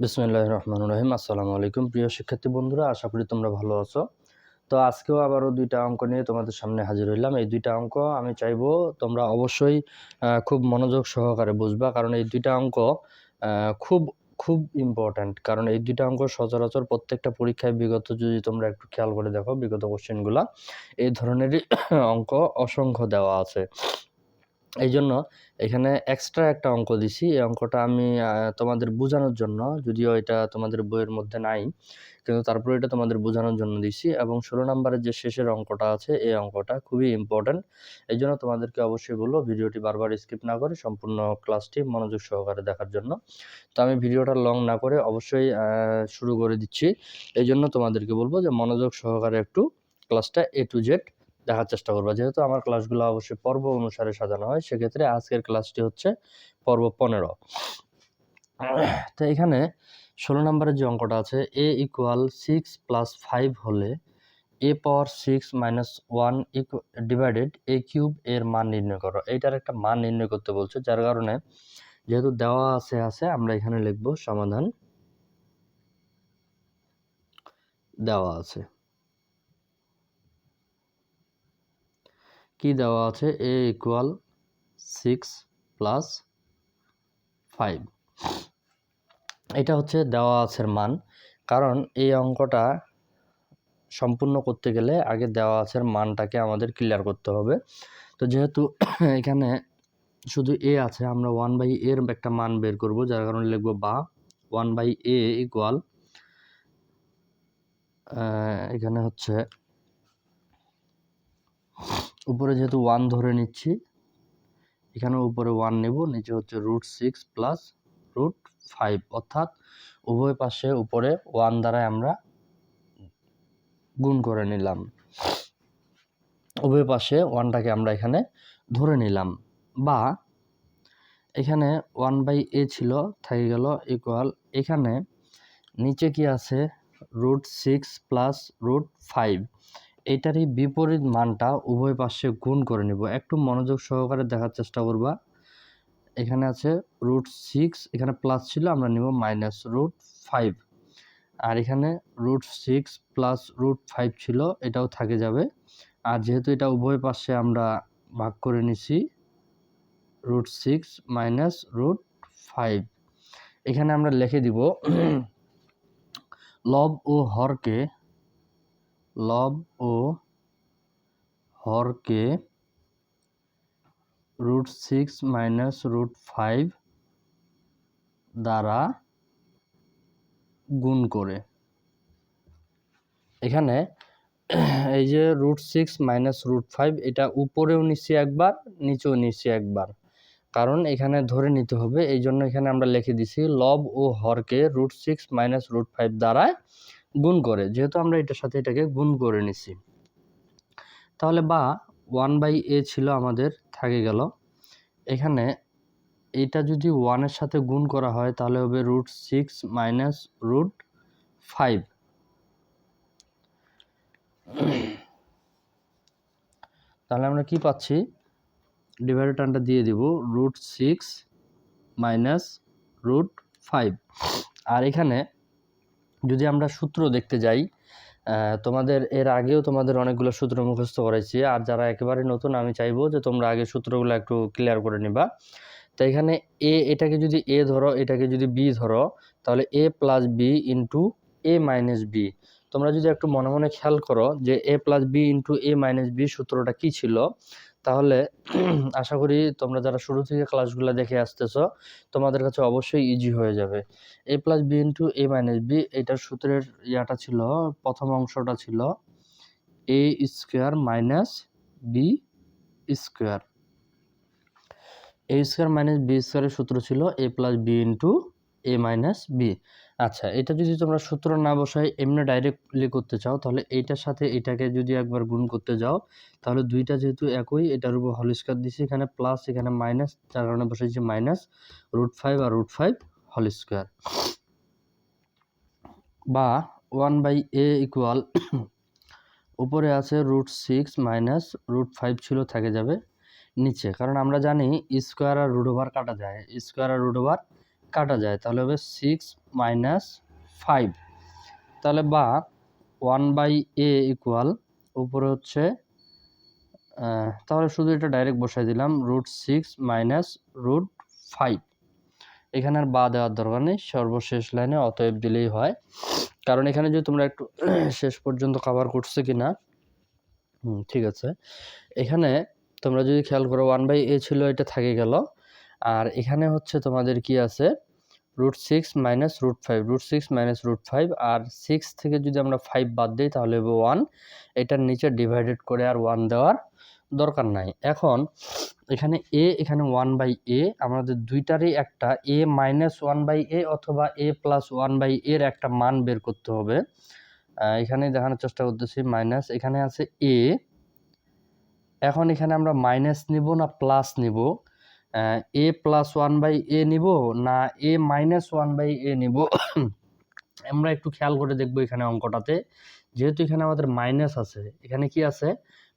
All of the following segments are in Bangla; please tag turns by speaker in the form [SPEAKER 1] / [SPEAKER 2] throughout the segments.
[SPEAKER 1] বিসমুল্লাহ রহমান রহিম। আসসালামু আলাইকুম প্রিয় শিক্ষার্থী বন্ধুরা, আশা করি তোমরা ভালো আছো। তো আজকেও আবারও দুইটা অঙ্ক নিয়ে তোমাদের সামনে হাজির হইলাম। এই দুইটা অঙ্ক আমি চাইব তোমরা অবশ্যই খুব মনোযোগ সহকারে বুঝবা, কারণ এই দুইটা অঙ্ক খুব খুব ইম্পর্ট্যান্ট কারণ এই দুইটা অঙ্ক সচরাচর প্রত্যেকটা পরীক্ষায় বিগত যদি তোমরা একটু খেয়াল করে দেখো, বিগত কোশ্চেনগুলা এই ধরনেরই অঙ্ক অসংখ্য দেওয়া আছে। এই জন্য এখানে এক্সট্রা একটা অঙ্ক দিছি। এই অঙ্কটা আমি তোমাদের বোঝানোর জন্য, যদিও এটা তোমাদের বইয়ের মধ্যে নাই, কিন্তু তারপরে এটা তোমাদের বোঝানোর জন্য দিছি এবং ষোলো নম্বরের যে শেষের অঙ্কটা আছে, এই অঙ্কটা খুবই ইম্পর্ট্যান্ট এই জন্য তোমাদেরকে অবশ্যই বলব, ভিডিওটি বারবার স্কিপ না করে সম্পূর্ণ ক্লাসটি মনোযোগ সহকারে দেখার জন্য। তো আমি ভিডিওটা লং না করে অবশ্যই শুরু করে দিচ্ছি। এই জন্য তোমাদেরকে বলব যে মনোযোগ সহকারে একটু ক্লাসটা এ টু জেড দেখার চেষ্টা করব। যেহেতু আমার ক্লাসগুলো অবশ্যই পর্ব অনুসারে সাজানো হয়, সেক্ষেত্রে আজকের ক্লাসটি হচ্ছে পর্ব পনেরো। তো এখানে ষোলো নম্বরের যে অঙ্কটা আছে A equal six plus five হলে A power six minus one divided A cube এর মান নির্ণয় করো। এইটার একটা মান নির্ণয় করতে বলছে, যার কারণে যেহেতু দেওয়া আছে আছে, আমরা এখানে লিখব সমাধান দেওয়া আছে। কি দেওয়া আছে? A equal six plus five এটা হচ্ছে দেওয়া আছে মান। কারণ এই অঙ্কটা সম্পূর্ণ করতে গেলে আগে দেওয়া আছে মানটাকে আমাদের ক্লিয়ার করতে হবে। তো যেহেতু এখানে শুধু এ আছে, আমরা ওয়ান বাই এর একটা মান বের করব, যার কারণে লিখব বা ওয়ান বাই এ ইকুয়াল এখানে হচ্ছে উপরে যেহেতু ওয়ান ধরে নিচ্ছি এখানে উপরে ওয়ান নেব, নিচে হচ্ছে root six plus root five অর্থাৎ উভয় পাশে উপরে ওয়ান দ্বারা আমরা গুণ করে নিলাম। উভয় পাশে ওয়ানটাকে আমরা এখানে ধরে নিলাম বা এখানে ওয়ান বাই এ ছিল থেকে গেল ইকুয়াল এখানে নিচে কি আছে? Root six plus root five এটারই বিপরীত মানটা উভয় পাশে গুণ করে নিব। একটু মনোযোগ সহকারে দেখার চেষ্টা করবা। এখানে আছে রুট সিক্স এখানে প্লাস ছিল, আমরা নিব মাইনাস রুট ফাইভ আর এখানে root six plus root five ছিল, এটাও থাকে যাবে। আর যেহেতু এটা উভয় পাশে আমরা ভাগ করে নিছি root six minus root five এখানে আমরা লিখে দিব, লব ও হরকে লব ও হরকে root six minus root five দ্বারা গুণ করে। এখানে এই যে root six minus root five, এটা উপরেও নিচ্ছি একবার, নিচেও নিচ্ছি একবার। কারণ এখানে ধরে নিতে হবে, এই জন্য এখানে আমরা লিখে দিছি লব ও হরকে root six minus root five দ্বারা গুণ করে, যেহেতু আমরা এটার সাথে এটাকে গুণ করে নিছি। তাহলে বা ওয়ান বাই এ ছিল আমাদের, থাকে গেল। এখানে এটা যদি ওয়ানের সাথে গুণ করা হয়, তাহলে হবে root six minus root five তাহলে আমরা কি পাচ্ছি? ডিভাইডেড টানটা দিয়ে দিব root six minus root five আর এখানে যদি আমরা সূত্র দেখতে যাই তোমাদের এর আগেও তোমাদের অনেকগুলো সূত্র মুখস্থ করেছি। আর যারা একেবারে নতুন, আমি চাইব যে তোমরা আগে সূত্রগুলো একটু ক্লিয়ার করে নিবা। তো এখানে এ, এটাকে যদি এ ধরো, এটাকে যদি বি ধরো, তাহলে A plus B into A minus B তোমরা যদি একটু মনে মনে খেয়াল করো যে A plus B into A minus B সূত্রটা কী ছিল তাহলে আশা করি তোমরা যারা শুরু থেকে ক্লাসগুলো দেখে আসতেছো, তোমাদের কাছে অবশ্যই ইজি হয়ে যাবে। A plus B into A minus B এটার সূত্রের ইয়াটা ছিল, প্রথম অংশটা ছিল A square minus B square A square minus B স্কোয়ারের সূত্র ছিল A plus B into A minus B আচ্ছা এটা যদি তোমরা সূত্র না বসাই এমনি ডাইরেক্টলি করতে চাও, তাহলে এইটার সাথে এটাকে যদি একবার গুণ করতে যাও, তাহলে দুইটা যেহেতু একই, এটার উপর হল স্কোয়ার দিছি এখানে প্লাস এখানে মাইনাস যার কারণে বসাইছি মাইনাস রুট ফাইভ আর রুট ফাইভ হল স্কোয়ার বা ওয়ান বাই এ ইকুয়াল উপরে আছে root six minus root five ছিল, থেকে যাবে নিচে। কারণ আমরা জানি স্কোয়ার আর রুট ওভার কাটা যায়। স্কোয়ার আর রুট ওভার কাটা যায়, তাহলে হবে সিক্স মাইনাস ফাইভ তাহলে বা ওয়ান বাই এ ইকুয়াল উপরে হচ্ছে তাহলে শুধু এটা ডাইরেক্ট বসাই দিলাম root six minus root five এখানে আর বা দেওয়ার দরকার নেই, সর্বশেষ লাইনে অতএব দিলেই হয়। কারণ এখানে যদি তোমরা একটু শেষ পর্যন্ত কভার করছে কি না ঠিক আছে। এখানে তোমরা যদি খেয়াল করো ওয়ান বাই এ ছিল, এটা থাকে গেল। আর এখানে হচ্ছে তোমাদের কি আছে? Root six minus root five root six minus root five আর সিক্স থেকে যদি আমরা ফাইভ বাদ দিই তাহলে হবে ওয়ান এটার নিচে ডিভাইডেড করে আর ওয়ান দেওয়ার দরকার নাই। এখন এখানে এ এখানে ওয়ান বাই এ আমাদের দুইটারই একটা A minus one by A অথবা এ প্লাস ওয়ান বাই এর একটা মান বের করতে হবে। এখানে দেখানোর চেষ্টা করতেছি মাইনাস এখানে আছে এ এখন এখানে আমরা মাইনাস নিব না প্লাস নিব? A plus one by A নিব না A minus one by A নিব? আমরা একটু খেয়াল করে দেখব এখানে অঙ্কটাতে। যেহেতু এখানে আমাদের মাইনাস আছে, এখানে কি আছে?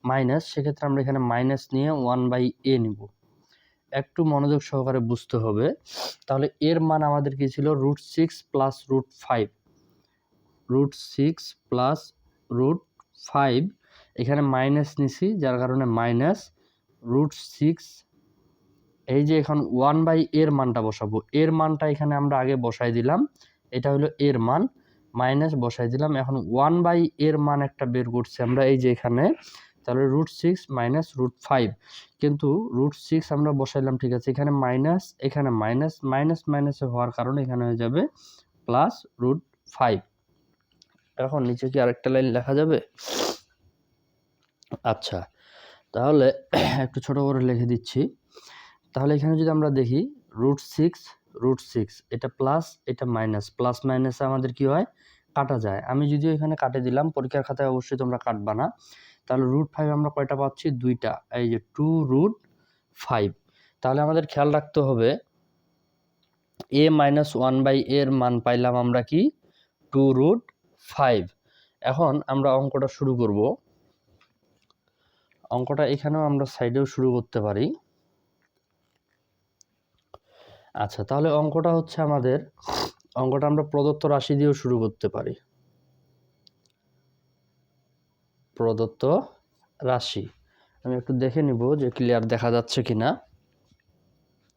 [SPEAKER 1] মাইনাস সেক্ষেত্রে আমরা এখানে মাইনাস নিয়ে ওয়ান বাই এ নিব। একটু মনোযোগ সহকারে বুঝতে হবে। তাহলে এর মান আমাদের কি ছিল? Root six plus root five root six plus root five এখানে মাইনাস নিছি, যার কারণে মাইনাস রুট সিক্স এই যে এখন ওয়ান বাই এর মানটা বসাবো। এর মানটা এখানে আমরা আগে বসাই দিলাম। এটা হলো এর মান মাইনাস বসাই দিলাম। এখন ওয়ান বাই এর মান একটা বের করছি আমরা এই যে এখানে। তাহলে root six minus root five কিন্তু রুট সিক্স আমরা বসাইলাম, ঠিক আছে? এখানে মাইনাস এখানে মাইনাস মাইনাস মাইনাসে হওয়ার কারণে এখানে হয়ে যাবে প্লাস রুট ফাইভ এখন নিচে কি আরেকটা লাইন লেখা যাবে? আচ্ছা তাহলে একটু ছোট করে লিখে দিচ্ছি। তাহলে এখানে যদি আমরা দেখি রুট সিক্স রুট সিক্স এটা প্লাস এটা মাইনাস প্লাস মাইনাসে আমাদের কি হয়? কাটা যায়। আমি যদিও এখানে কাটে দিলাম, পরীক্ষার খাতায় অবশ্যই তোমরা কাটবা না। তাহলে রুট ফাইভ আমরা কয়টা পাচ্ছি? দুইটা। এই যে টু রুট ফাইভ তাহলে আমাদের খেয়াল রাখতে হবে এ মাইনাস ওয়ান বাই এর মান পাইলাম আমরা কি? টু রুট ফাইভ এখন আমরা অঙ্কটা শুরু করব। অঙ্কটা এখানেও আমরা সাইডেও শুরু করতে পারি। আচ্ছা তাহলে অঙ্কটা হচ্ছে আমাদের, অঙ্কটা আমরা প্রদত্ত রাশি দিয়েও শুরু করতে পারি। প্রদত্ত রাশি। আমি একটু দেখে নিব যে ক্লিয়ার দেখা যাচ্ছে কি না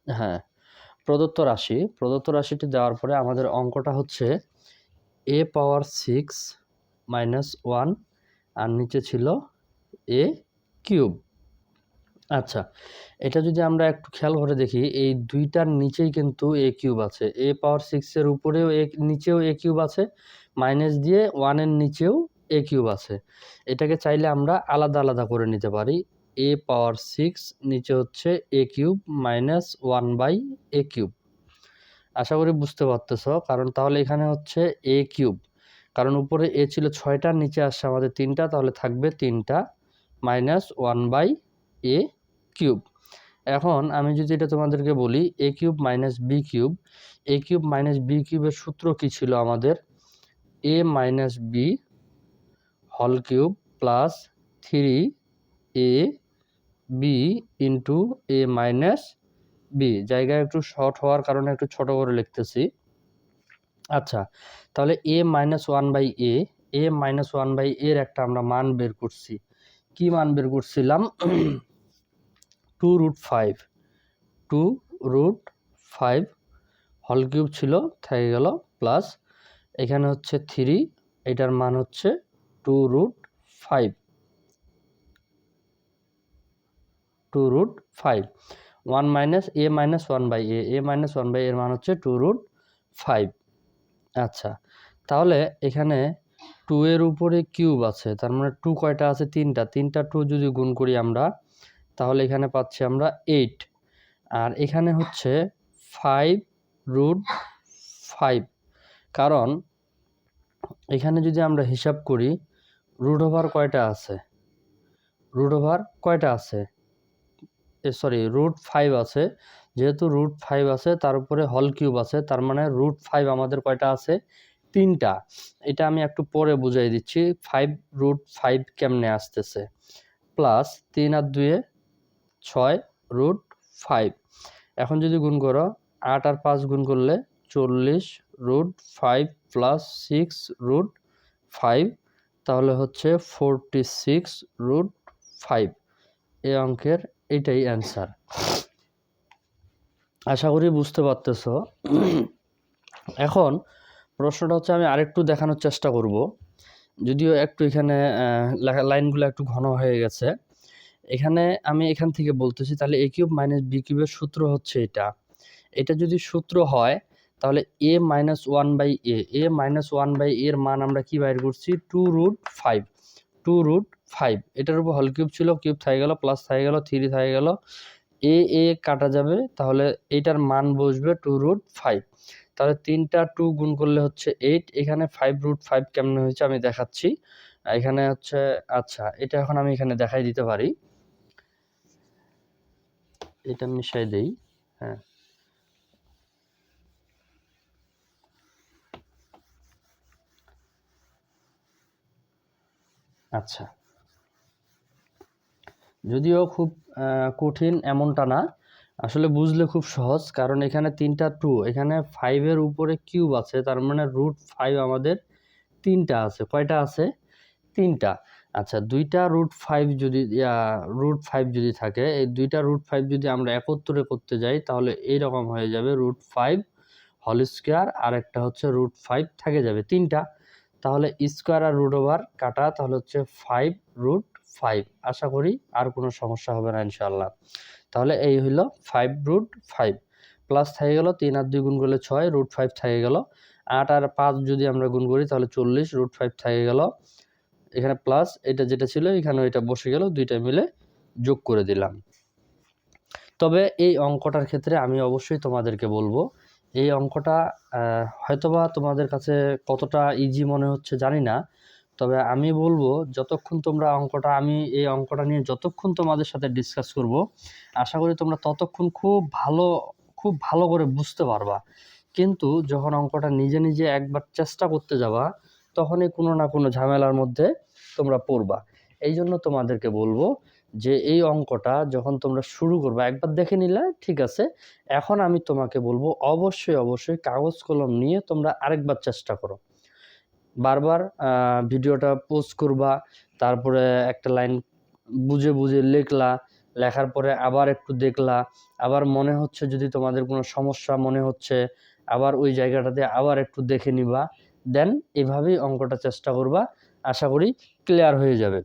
[SPEAKER 1] হ্যাঁ প্রদত্ত রাশি। প্রদত্ত রাশিটি দেওয়ার পরে আমাদের অঙ্কটা হচ্ছে a power six minus one আর নিচে ছিল এ কিউব আচ্ছা এটা যদি আমরা একটু খেয়াল করে দেখি, এই দুইটার নিচেই কিন্তু এ কিউব আছে। এ পাওয়ার সিক্সের উপরেও এ নিচেও এ কিউব আছে মাইনাস দিয়ে ওয়ানের নিচেও এ কিউব আছে। এটাকে চাইলে আমরা আলাদা আলাদা করে নিতে পারি। এ পাওয়ার সিক্স নিচে হচ্ছে a cube minus one by a cube আশা করি বুঝতে পারতেছ, কারণ তাহলে এখানে হচ্ছে এ কিউব কারণ উপরে এ ছিল ছয়টা, নিচে আসছে আমাদের তিনটা, তাহলে থাকবে তিনটা minus one by a cube. এখন আমি যদি এটা তোমাদেরকে বলি a cube minus b cube a cube minus b কিউবের সূত্র কি ছিল আমাদের? এ মাইনাস বি হল cube plus three a b into a minus b জায়গায় একটু শর্ট হওয়ার কারণে একটু ছোট করে লিখতেছি। আচ্ছা তাহলে a minus one by a a minus one by এর একটা আমরা মান বের করছি। কি মান বের করছিলাম? Two root five, two root five, হল কিউব ছিল থেকে গেল প্লাস এখানে হচ্ছে থ্রি, এটার মান হচ্ছে two root five. Two root five, one minus a minus one by a a minus one by এর মান হচ্ছে টু রুট ফাইভ। আচ্ছা তাহলে এখানে টু এর উপরে কিউব আছে, তার মানে টু কয়টা আছে? তিনটা তিনটা টু যদি গুণ করি আমরা তাহলে এখানে পাচ্ছি আমরা এইট আর এখানে হচ্ছে ফাইভ রুট ফাইভ কারণ এখানে যদি আমরা হিসাব করি রুট ওভার কয়টা আছে? রুট ওভার কয়টা আছে? সরি রুট ফাইভ আছে। যেহেতু রুট ফাইভ আছে, তার উপরে হল কিউব আছে, তার মানে রুট ফাইভ আমাদের কয়টা আছে? তিনটা। এটা আমি একটু পরে বুঝাই দিচ্ছি ফাইভ রুট ফাইভ কেমনে আসতেছে? প্লাস তিন আর দুয়ে ছয় রুট ফাইভ এখন যদি গুণ করো, আট আর পাঁচ গুণ করলে চল্লিশ root five plus six root five তাহলে হচ্ছে ফোরটি সিক্স রুট ফাইভ এই অঙ্কের এটাই অ্যান্সার আশা করি বুঝতে পারতেছ। এখন প্রশ্নটা হচ্ছে আমি আরেকটু দেখানোর চেষ্টা করব। যদিও একটু এখানে লাইনগুলো একটু ঘন হয়ে গেছে। এখানে আমি এখান থেকে বলতেছি, তাহলে এ কিউব মাইনাস বি কিউবের সূত্র হচ্ছে এটা। এটা যদি সূত্র হয়, তাহলে a minus one by a a minus one by এর মান আমরা কি বাইর করছি? Two root five. Two root five. এটার উপর হল কিউব ছিল, কিউব থাকে গেল, প্লাস থাকে গেল, থ্রি থাকে গেল। এ এ কাটা যাবে, তাহলে এটার মান বসবে টু রুট ফাইভ। তাহলে তিনটা টু গুণ করলে হচ্ছে এইট। এখানে ফাইভ রুট ফাইভ কেমন হয়েছে আমি দেখাচ্ছি। এখানে হচ্ছে আচ্ছা এটা এখন আমি এখানে দেখাই দিতে পারি। এটা মিশাই দেই হ্যাঁ। আচ্ছা। যদিও খুব কঠিন এমনটা না, আসলে বুঝলে খুব সহজ, কারণ এখানে তিনটা টু, এখানে ফাইভের উপরে কিউব আছে, তার মানে রুট ফাইভ আমাদের তিনটা আছে, কয়টা আছে? তিনটা। আচ্ছা দুইটা রুট ফাইভ যদি রুট ফাইভ যদি থাকে, এই দুইটা রুট ফাইভ যদি আমরা একত্রে করতে যাই, তাহলে এইরকম হয়ে যাবে রুট ফাইভ হল স্কোয়ার আর একটা হচ্ছে রুট ফাইভ থাকে যাবে তিনটা। তাহলে স্কোয়ার আর রুট ওভার কাটা, তাহলে হচ্ছে ফাইভ রুট ফাইভ আশা করি আর কোনো সমস্যা হবে না ইনশাল্লাহ তাহলে এই হইল ফাইভ রুট ফাইভ প্লাস থেকে গেল তিন আর দুই গুণ করলে ছয় রুট ফাইভ থেকে গেল। আট আর পাঁচ যদি আমরা গুণ করি, তাহলে চল্লিশ রুট ফাইভ থেকে গেল এখানে প্লাস এটা যেটা ছিল, এখানে এটা বসে গেল, দুইটা মিলে যোগ করে দিলাম। তবে এই অঙ্কটার ক্ষেত্রে আমি অবশ্যই তোমাদেরকে বলব, এই অঙ্কটা হয়তোবা তোমাদের কাছে কতটা ইজি মনে হচ্ছে জানি না, তবে আমি বলব যতক্ষণ তোমরা অঙ্কটা, আমি এই অঙ্কটা নিয়ে যতক্ষণ তোমাদের সাথে ডিসকাস করব, আশা করি তোমরা ততক্ষণ খুব ভালো খুব ভালো করে বুঝতে পারবা। কিন্তু যখন অঙ্কটা নিজে নিজে একবার চেষ্টা করতে যাবা, তখনই কোনো না কোনো ঝামেলার মধ্যে তোমরা পড়বা। এই জন্য তোমাদেরকে বলব যে এই অঙ্কটা যখন তোমরা শুরু করবে, একবার দেখে নিলে ঠিক আছে, এখন আমি তোমাকে বলব অবশ্যই অবশ্যই কাগজ কলম নিয়ে তোমরা আরেকবার চেষ্টা করো। বারবার ভিডিওটা পোস্ট করবা, তারপরে একটা লাইন বুঝে বুঝে লিখলা, লেখার পরে আবার একটু দেখলা, আবার মনে হচ্ছে যদি তোমাদের কোনো সমস্যা মনে হচ্ছে, আবার ওই জায়গাটাতে আবার একটু দেখে নিবা, দেন এভাবেই অঙ্কটা চেষ্টা করবা। আশা করি ক্লিয়ার হয়ে যাবে।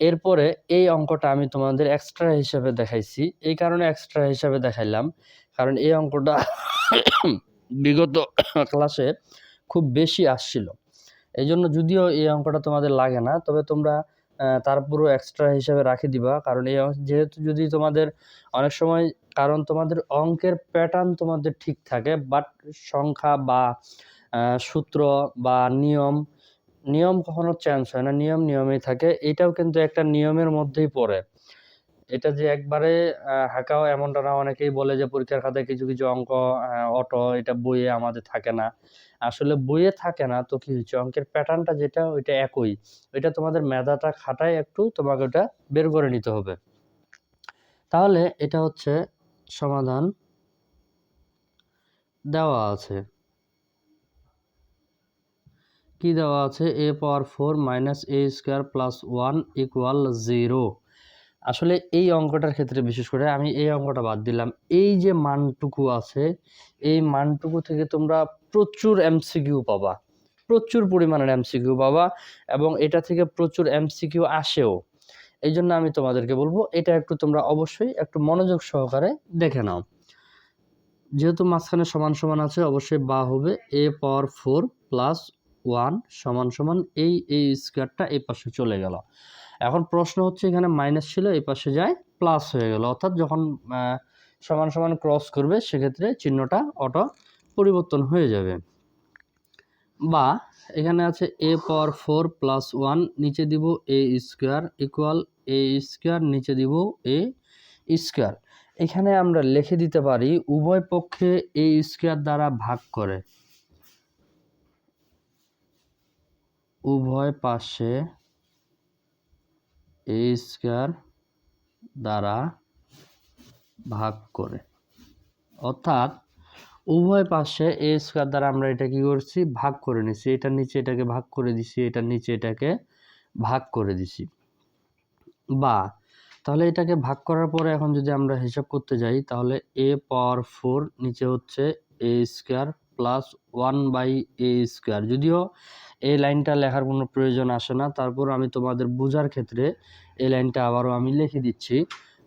[SPEAKER 1] এরপরে এই অঙ্কটা আমি তোমাদের এক্সট্রা হিসাবে দেখাইছি। এই কারণে এক্সট্রা হিসাবে দেখাইলাম। কারণ এই অঙ্কটা বিগত ক্লাসে খুব বেশি আসছিল। এই জন্য যদিও এই অঙ্কটা তোমাদের লাগে না, তবে তোমরা তারপরও এক্সট্রা হিসাবে রাখে দিবা। কারণ এই যেহেতু যদি তোমাদের অনেক সময়, কারণ তোমাদের অঙ্কের প্যাটার্ন তোমাদের ঠিক থাকে বাট সংখ্যা বা সূত্র বা নিয়ম নিয়ম কখনো চেঞ্জ হয় না, নিয়ম নিয়মেই থাকে। এটাও কিন্তু একটা নিয়মের মধ্যেই পড়ে। এটা যে একবারে হাঁকাও এমনটা না অনেকেই বলে যে পরীক্ষার খাতায় কিছু কিছু অঙ্ক অটো, এটা বইয়ে আমাদের থাকে না। আসলে বইয়ে থাকে না, তো কি হচ্ছে অঙ্কের প্যাটার্নটা যেটা, ওইটা একই। ওইটা তোমাদের মেধাটা খাটায় একটু, তোমাকে ওটা বের করে নিতে হবে। তাহলে এটা হচ্ছে সমাধান দেওয়া আছে। কি দেওয়া আছে? A power four minus a square plus one equal zero. আসলে এই অঙ্কটার ক্ষেত্রে বিশেষ করে আমি এই অঙ্কটা বাদ দিলাম। এই যে মানটুকু আছে, এই মানটুকু থেকে তোমরা প্রচুর এমসিকিউ পাবা। প্রচুর পরিমাণের এমসিকিউ পাবা এবং এটা থেকে প্রচুর এমসিকিউ আসেও। এই জন্য আমি তোমাদেরকে বলব, এটা একটু তোমরা অবশ্যই একটু মনোযোগ সহকারে দেখে নাও। যেহেতু মাঝখানে সমান সমান আছে, অবশ্যই বা হবে a power four plus one সমান সমান এই এই স্কোয়ারটা এই পাশে চলে গেল। এখন প্রশ্ন হচ্ছে এখানে মাইনাস ছিল, এই পাশে যায় প্লাস হয়ে গেল। অর্থাৎ যখন সমান সমান ক্রস করবে, সেক্ষেত্রে চিহ্নটা অটো পরিবর্তন হয়ে যাবে। বা এখানে আছে a power four plus one নিচে দিব a square equal a square নিচে দিব এ স্কোয়ার এখানে আমরা লিখে দিতে পারি, উভয় পক্ষে এ স্কোয়ার দ্বারা ভাগ করে। উভয় পাশে এ স্কোয়ার দ্বারা ভাগ করে। অর্থাৎ উভয় পাশে এ স্কোয়ার দ্বারা আমরা এটা কি করছি? ভাগ করে নিছি। এটার নিচে এটাকে ভাগ করে দিছি, এটার নিচে এটাকে ভাগ করে দিছি। বা তাহলে এটাকে ভাগ করার পরে এখন যদি আমরা হিসাব করতে যাই, তাহলে এ পাওয়ার ফোর নিচে হচ্ছে a square plus one by a square যদিও এই লাইনটা লেখার কোনো প্রয়োজন আসে না। তারপর আমি তোমাদের বোঝার ক্ষেত্রে এই লাইনটা আবারও আমি লিখে দিচ্ছি।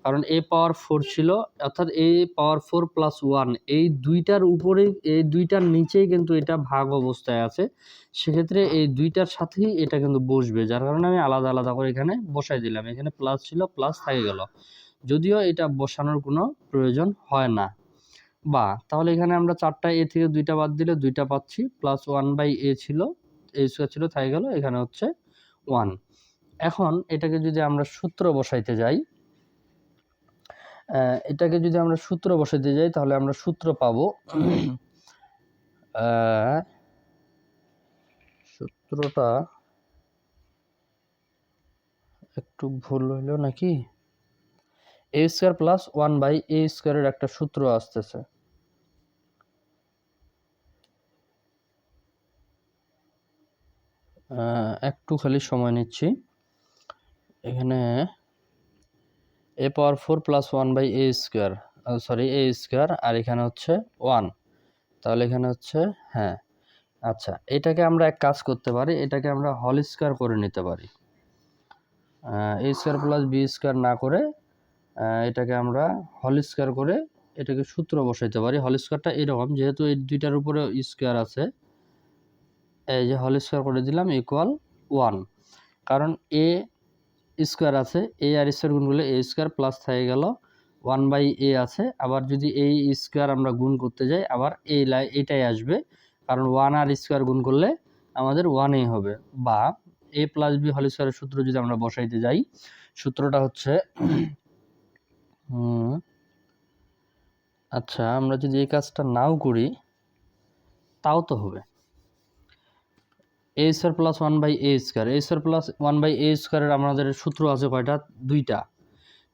[SPEAKER 1] কারণ এ পাওয়ার ফোর ছিল, অর্থাৎ a power four plus one, এই দুইটার উপরে, এই দুইটার নিচেই কিন্তু এটা ভাগ অবস্থায় আছে। সেক্ষেত্রে এই দুইটার সাথেই এটা কিন্তু বসবে, যার কারণে আমি আলাদা আলাদা করে এখানে বসাই দিলাম। এখানে প্লাস ছিল, প্লাস থেকে গেল। যদিও এটা বসানোর কোনো প্রয়োজন হয় না। বা, তাহলে এখানে আমরা চারটা এ থেকে দুইটা বাদ দিলে দুইটা পাচ্ছি, প্লাস ওয়ান বাই এ ছিল। এ স্কোয়ার ছিল থেকে গেল, এখানে হচ্ছে ওয়ান এখন এটাকে যদি আমরা সূত্র বসাইতে যাই এটাকে যদি আমরা সূত্র বসাইতে যাই, তাহলে আমরা সূত্র পাবো সূত্রটা একটু ভুল হইল নাকি? A square plus one by a স্কোয়ারের একটা সূত্র আসতেছে। একটু খালি সময় নিচ্ছি। এখানে a power four plus one by a square sorry a square, আর এখানে হচ্ছে ওয়ান। তাহলে এখানে হচ্ছে হ্যাঁ আচ্ছা এটাকে আমরা এক কাজ করতে পারি, এটাকে আমরা হল স্কোয়ার করে নিতে পারি। A square plus b square না করে এটাকে আমরা হল স্কোয়ার করে এটাকে সূত্র বসাইতে পারি। হল স্কোয়ারটা এরকম, যেহেতু এই দুইটার উপরে স্কোয়ার আছে এই যে হল স্কোয়ার করে দিলাম ইকুয়াল ওয়ান কারণ এ স্কোয়ার আছে এ আর স্কোয়ার গুণ করলে এ স্কোয়ার প্লাস থেকে গেল ওয়ান বাই এ আছে। আবার যদি এই স্কোয়ার আমরা গুণ করতে যাই, আবার এই লাই, এটাই আসবে, কারণ ওয়ান আর স্কোয়ার গুণ করলে আমাদের ওয়ানেই হবে। বা এ প্লাস বি হল স্কোয়ারের সূত্র যদি আমরা বসাইতে যাই, সূত্রটা হচ্ছে আচ্ছা আমরা যদি এই কাজটা নাও করি, তাও তো হবে। A square plus one by a square a square plus one by a স্কোয়ারের আমাদের সূত্র আছে কয়টা? দুইটা।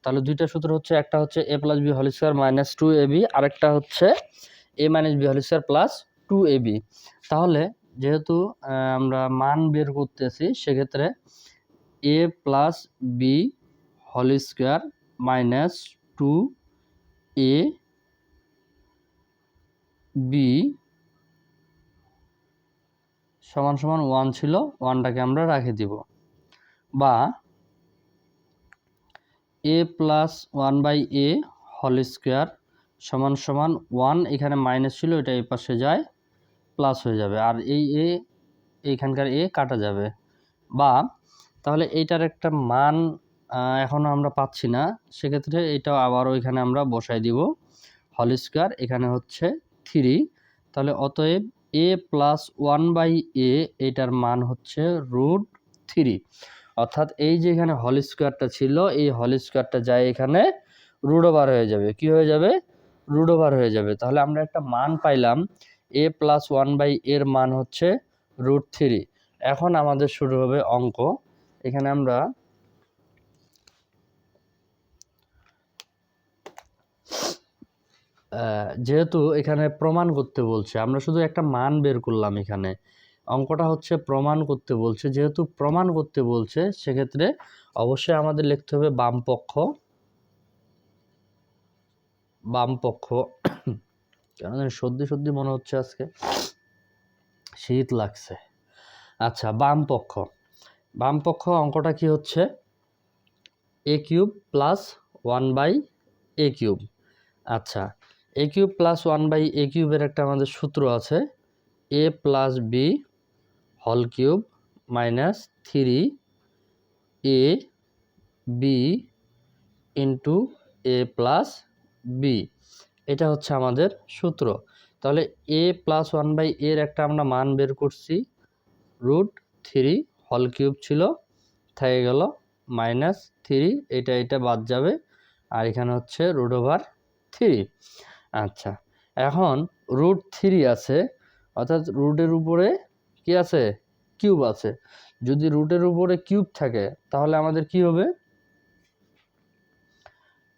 [SPEAKER 1] তাহলে দুইটা সূত্র হচ্ছে, একটা হচ্ছে a plus b whole square minus two a b আরেকটা হচ্ছে a minus b whole square plus two a b তাহলে যেহেতু আমরা মান বের করতেছি, সেক্ষেত্রে a plus b whole square minus two a b সমান সমান ওয়ান ছিল ওয়ানটাকে আমরা রাখে দিব। বা a plus one by a whole square সমান সমান ওয়ান এখানে মাইনাস ছিল এটা এই পাশে যায় প্লাস হয়ে যাবে। আর এই এ এইখানকার এ কাটা যাবে। বা তাহলে এইটার একটা মান আহ, এখনও আমরা পাচ্ছি না। সেক্ষেত্রে এটাও আবারও এখানে আমরা বসাই দিব। হল স্কোয়ার এখানে হচ্ছে থ্রি তাহলে অতএব a plus one by a এটার মান হচ্ছে রুট থ্রি। অর্থাৎ এই যে এখানে হল স্কোয়ারটা ছিল, এই হল স্কোয়ারটা যায় এখানে রুট ওভার হয়ে যাবে। কি হয়ে যাবে? রুট ওভার হয়ে যাবে। তাহলে আমরা একটা মান পাইলাম, এ প্লাস ওয়ান বাই এর মান হচ্ছে রুট থ্রি। এখন আমাদের শুরু হবে অঙ্ক। এখানে আমরা যেহেতু এখানে প্রমাণ করতে বলছে, আমরা শুধু একটা মান বের করলাম এখানে। অঙ্কটা হচ্ছে প্রমাণ করতে বলছে। যেহেতু প্রমাণ করতে বলছে, সেক্ষেত্রে অবশ্যই আমাদের লিখতে হবে বাম পক্ষ বাম পক্ষ কেন সর্দি সর্দি মনে হচ্ছে আজকে। শীত লাগছে। আচ্ছা বাম পক্ষ বাম পক্ষ অঙ্কটা কি হচ্ছে? A cube plus one by a cube. আচ্ছা a cube plus one by a কিউবের একটা আমাদের সূত্র আছে। A plus b hol cube minus three a b into a plus b এটা হচ্ছে আমাদের সূত্র। তাহলে এ প্লাস ওয়ান বাই এর একটা আমরা মান বের করছি। রুট থ্রি হল কিউব ছিল। থেকে গেল মাইনাস থ্রি এটা এটা বাদ যাবে। আর এখানে হচ্ছে রুট ওভার থ্রি আচ্ছা এখন রুট থ্রি আছে, অর্থাৎ রুটের উপরে কি আছে? কিউব আছে। যদি রুটের উপরে কিউব থাকে, তাহলে আমাদের কি হবে?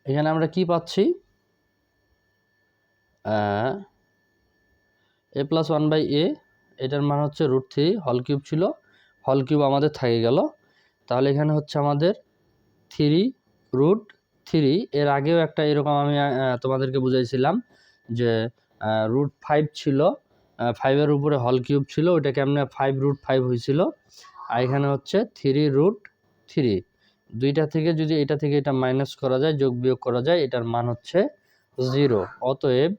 [SPEAKER 1] এখানে আমরা কি পাচ্ছি? A plus one by a এটার মান হচ্ছে রুট থ্রি হল কিউব ছিল। হল কিউব আমাদের থেকে গেল। তাহলে এখানে হচ্ছে আমাদের থ্রি রুট থ্রি, এর আগেও একটা এরকম আমি তোমাদেরকে বুঝাইছিলাম যে রুট ফাইভ ছিল। ফাইভের উপরে হল কিউব ছিল ওটা কেমনে ফাইভ রুট ফাইভ হয়েছিল আর এখানে হচ্ছে থ্রি রুট থ্রি দুইটা থেকে যদি এটা থেকে এটা মাইনাস করা যায়, যোগ বিয়োগ করা যায়, এটার মান হচ্ছে জিরো অতএব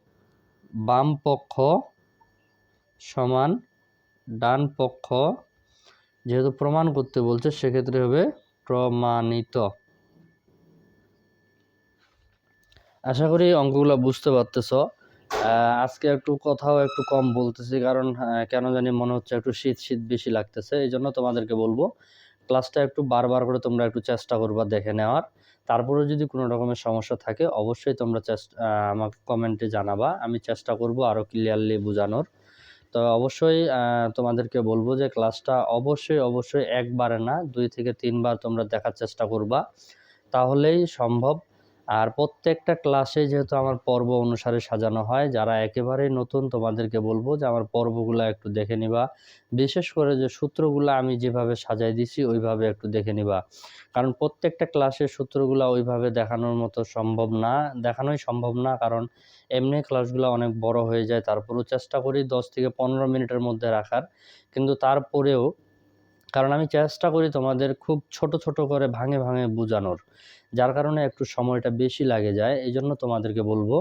[SPEAKER 1] বাম পক্ষ সমান ডান পক্ষ, যেহেতু প্রমাণ করতে বলছে, সেক্ষেত্রে হবে প্রমাণিত। আশা করি অঙ্কগুলো বুঝতে পারতেছ। আজকে একটু কথাও একটু কম বলতেছি কারণ কেন জানি মনে হচ্ছে একটু শীত শীত বেশি লাগতেছে, এই জন্য তোমাদেরকে বলব, ক্লাসটা একটু বারবার করে তোমরা একটু চেষ্টা করবা দেখে নেওয়ার। তারপরে যদি কোনো রকমের সমস্যা থাকে, অবশ্যই তোমরা চেষ্টা আমাকে কমেন্টে জানাবা, আমি চেষ্টা করব আরও ক্লিয়ারলি বোঝানোর। তো অবশ্যই তোমাদেরকে বলব যে ক্লাসটা অবশ্যই অবশ্যই একবারে না, দুই থেকে তিনবার তোমরা দেখার চেষ্টা করবা, তাহলেই সম্ভব। আর প্রত্যেকটা ক্লাসে যেহেতু আমার পর্ব অনুসারে সাজানো হয়, যারা একেবারেই নতুন তোমাদেরকে বলব যে আমার পর্বগুলো একটু দেখে নিবা। বিশেষ করে যে সূত্রগুলো আমি যেভাবে সাজাই দিছি, ওইভাবে একটু দেখে নিবা। কারণ প্রত্যেকটা ক্লাসের সূত্রগুলো ওইভাবে দেখানোর মতো সম্ভব না, দেখানোই সম্ভব না। কারণ এমনি ক্লাসগুলো অনেক বড় হয়ে যায়, তারপরেও চেষ্টা করি দশ থেকে পনেরো মিনিটের মধ্যে রাখার। কিন্তু তারপরেও কারণ আমি চেষ্টা করি তোমাদের খুব ছোট ছোট করে ভাঙে ভাঙে বোঝানোর। যার কারণে একটু সময়টা বেশি লাগে যায় এই জন্য তোমাদেরকে বলব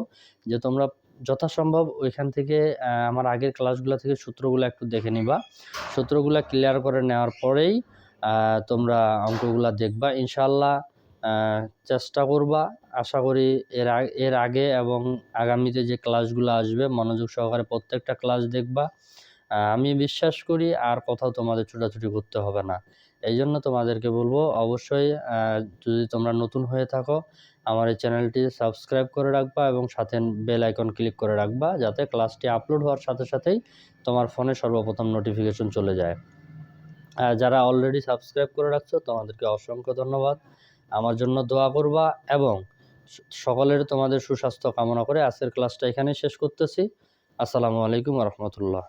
[SPEAKER 1] যে তোমরা যথাসম্ভব ওইখান থেকে আমার আগের ক্লাসগুলো থেকে সূত্রগুলো একটু দেখে নিবা। সূত্রগুলো ক্লিয়ার করে নেওয়ার পরেই তোমরা অঙ্কগুলো দেখবা। ইনশাল্লাহ চেষ্টা করবা। আশা করি এর এর আগে এবং আগামীতে যে ক্লাসগুলো আসবে, মনোযোগ সহকারে প্রত্যেকটা ক্লাস দেখবা। আমি বিশ্বাস করি আর কোথাও তোমাদের ছোটাছুটি করতে হবে না। এই জন্য তোমাদেরকে বলব, অবশ্যই যদি তোমরা নতুন হয়ে থাকো, আমার এই চ্যানেলটি সাবস্ক্রাইব করে রাখবা এবং সাথে বেল আইকন ক্লিক করে রাখবা, যাতে ক্লাসটি আপলোড হওয়ার সাথে সাথেই তোমার ফোনে সর্বপ্রথম নোটিফিকেশন চলে যায়। যারা অলরেডি সাবস্ক্রাইব করে রাখছো, তোমাদেরকে অসংখ্য ধন্যবাদ। আমার জন্য দোয়া করবা এবং সকলের তোমাদের সুস্বাস্থ্য কামনা করে আজকের ক্লাসটা এখানেই শেষ করতেছি। আসসালামু আলাইকুম রহমতুল্লাহ।